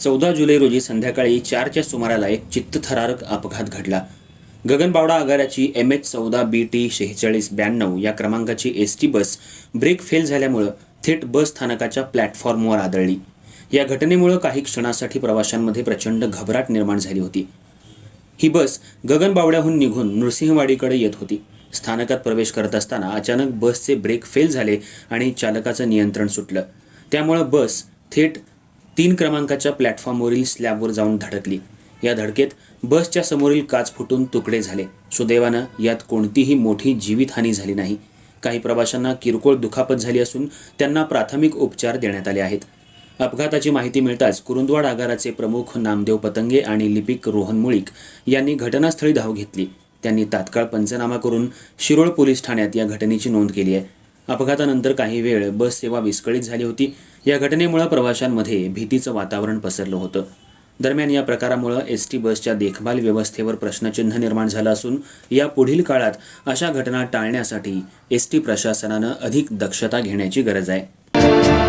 चौदा जुलै रोजी संध्याकाळी चारच्या सुमाराला एक चित्तथरारक अपघात घडला. गगनबावडा आगाराची एम एच चौदा बी टी शेहेचाळीस ब्याण्णव या क्रमांकाची S T bus brake fail झाल्यामुळं थेट बस स्थानकाच्या प्लॅटफॉर्मवर आदळली. या घटनेमुळं काही क्षणासाठी प्रवाशांमध्ये प्रचंड घबराट निर्माण झाली होती. ही बस गगनबावड्याहून निघून नृसिंहवाडीकडे येत होती. स्थानकात प्रवेश करत असताना अचानक बसचे ब्रेक फेल झाले आणि चालकाचं नियंत्रण सुटलं. त्यामुळं बस थेट तीन क्रमांकाच्या प्लॅटफॉर्मवरील स्लॅबवर जाऊन धडकली. या धडकेत बसच्या समोरील काच फुटून तुकडे झाले. सुदैवानं यात कोणतीही मोठी जीवितहानी झाली नाही. काही प्रवाशांना किरकोळ दुखापत झाली असून त्यांना प्राथमिक उपचार देण्यात आले आहेत. अपघाताची माहिती मिळताच कुरुंदवाड आगाराचे प्रमुख नामदेव पतंगे आणि लिपिक रोहन मुळीक यांनी घटनास्थळी धाव घेतली. त्यांनी तात्काळ पंचनामा करून शिरोळ पोलीस ठाण्यात या घटनेची नोंद केली आहे. अपघातानंतर काही वेळ बस सेवा विस्कळीत झाली होती. या घटनेमुळे प्रवाशांमध्ये भीतीचं वातावरण पसरलं होतं. दरम्यान या प्रकारामुळे एस टी बसच्या देखभाल व्यवस्थेवर प्रश्नचिन्ह निर्माण झालं असून या पुढील काळात अशा घटना टाळण्यासाठी एस टी प्रशासनानं अधिक दक्षता घेण्याची गरज आहे.